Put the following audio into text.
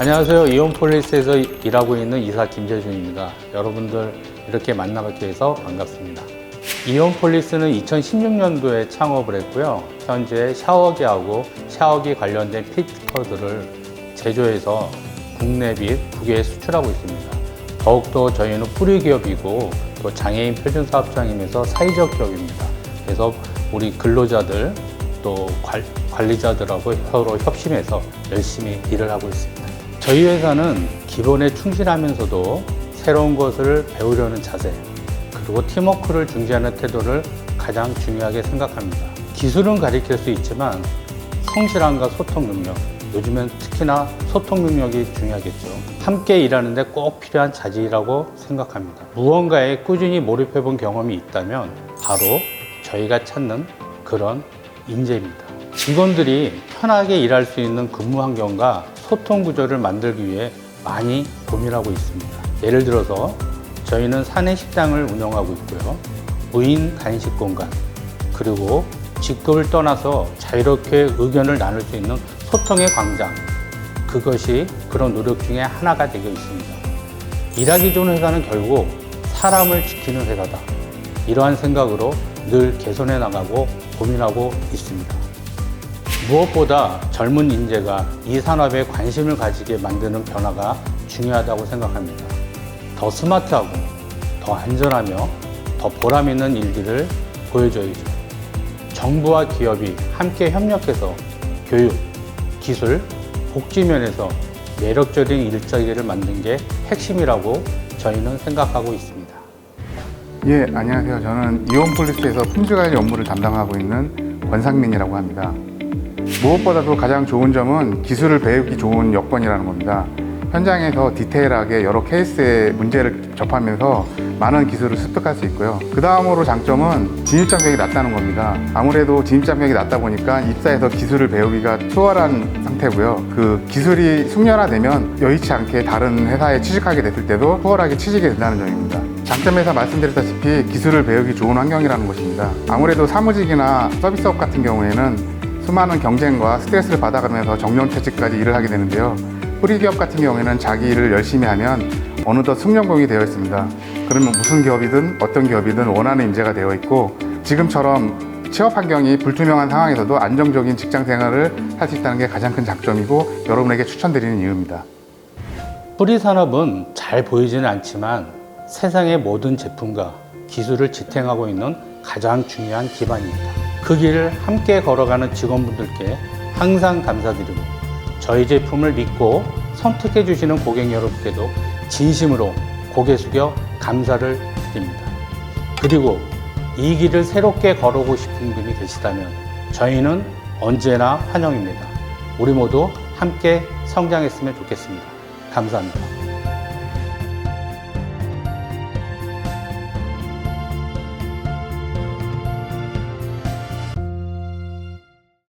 안녕하세요. 이온폴리스에서 일하고 있는 이사 김재준입니다. 여러분들 이렇게 만나뵙게 해서 반갑습니다. 이온폴리스는 2016년도에 창업을 했고요. 현재 샤워기하고 샤워기 관련된 필터들을 제조해서 국내 및 국외에 수출하고 있습니다. 더욱더 저희는 뿌리 기업이고 또 장애인 표준 사업장이면서 사회적 기업입니다. 그래서 우리 근로자들 또 관- 관리자들하고 서로 협심해서 열심히 일을 하고 있습니다. 저희 회사는 기본에 충실하면서도 새로운 것을 배우려는 자세, 그리고 팀워크를 중시하는 태도를 가장 중요하게 생각합니다. 기술은 가리킬 수 있지만 성실함과 소통 능력, 요즘엔 특히나 소통 능력이 중요하겠죠. 함께 일하는데 꼭 필요한 자질이라고 생각합니다. 무언가에 꾸준히 몰입해 본 경험이 있다면 바로 저희가 찾는 그런 인재입니다. 직원들이 편하게 일할 수 있는 근무 환경과 소통 구조를 만들기 위해 많이 고민하고 있습니다. 예를 들어서 저희는 사내 식당을 운영하고 있고요. 무인 간식 공간, 그리고 직급을 떠나서 자유롭게 의견을 나눌 수 있는 소통의 광장. 그것이 그런 노력 중에 하나가 되고 있습니다. 일하기 좋은 회사는 결국 사람을 지키는 회사다. 이러한 생각으로 늘 개선해 나가고 고민하고 있습니다. 무엇보다 젊은 인재가 이 산업에 관심을 가지게 만드는 변화가 중요하다고 생각합니다. 더 스마트하고 더 안전하며 더 보람 있는 일들을 보여줘야죠. 정부와 기업이 함께 협력해서 교육, 기술, 복지 면에서 매력적인 일자리를 만든 게 핵심이라고 저희는 생각하고 있습니다. 예, 안녕하세요. 저는 이온폴리스에서 품질 관리 업무를 담당하고 있는 권상민이라고 합니다. 무엇보다도 가장 좋은 점은 기술을 배우기 좋은 여건이라는 겁니다. 현장에서 디테일하게 여러 케이스의 문제를 접하면서 많은 기술을 습득할 수 있고요. 그 다음으로 장점은 진입장벽이 낮다는 겁니다. 아무래도 진입장벽이 낮다 보니까 입사해서 기술을 배우기가 수월한 상태고요. 그 기술이 숙련화되면 여의치 않게 다른 회사에 취직하게 됐을 때도 수월하게 취직이 된다는 점입니다. 장점에서 말씀드렸다시피 기술을 배우기 좋은 환경이라는 것입니다. 아무래도 사무직이나 서비스업 같은 경우에는 수많은 경쟁과 스트레스를 받아가면서 정년퇴직까지 일을 하게 되는데요. 뿌리기업 같은 경우에는 자기 일을 열심히 하면 어느덧 숙련공이 되어 있습니다. 그러면 무슨 기업이든 어떤 기업이든 원하는 인재가 되어 있고 지금처럼 취업 환경이 불투명한 상황에서도 안정적인 직장 생활을 할 수 있다는 게 가장 큰 장점이고 여러분에게 추천드리는 이유입니다. 뿌리 산업은 잘 보이지는 않지만 세상의 모든 제품과 기술을 지탱하고 있는 가장 중요한 기반입니다. 그 길을 함께 걸어가는 직원분들께 항상 감사드리고 저희 제품을 믿고 선택해 주시는 고객 여러분께도 진심으로 고개 숙여 감사를 드립니다. 그리고 이 길을 새롭게 걸어오고 싶은 분이 계시다면 저희는 언제나 환영입니다. 우리 모두 함께 성장했으면 좋겠습니다. 감사합니다.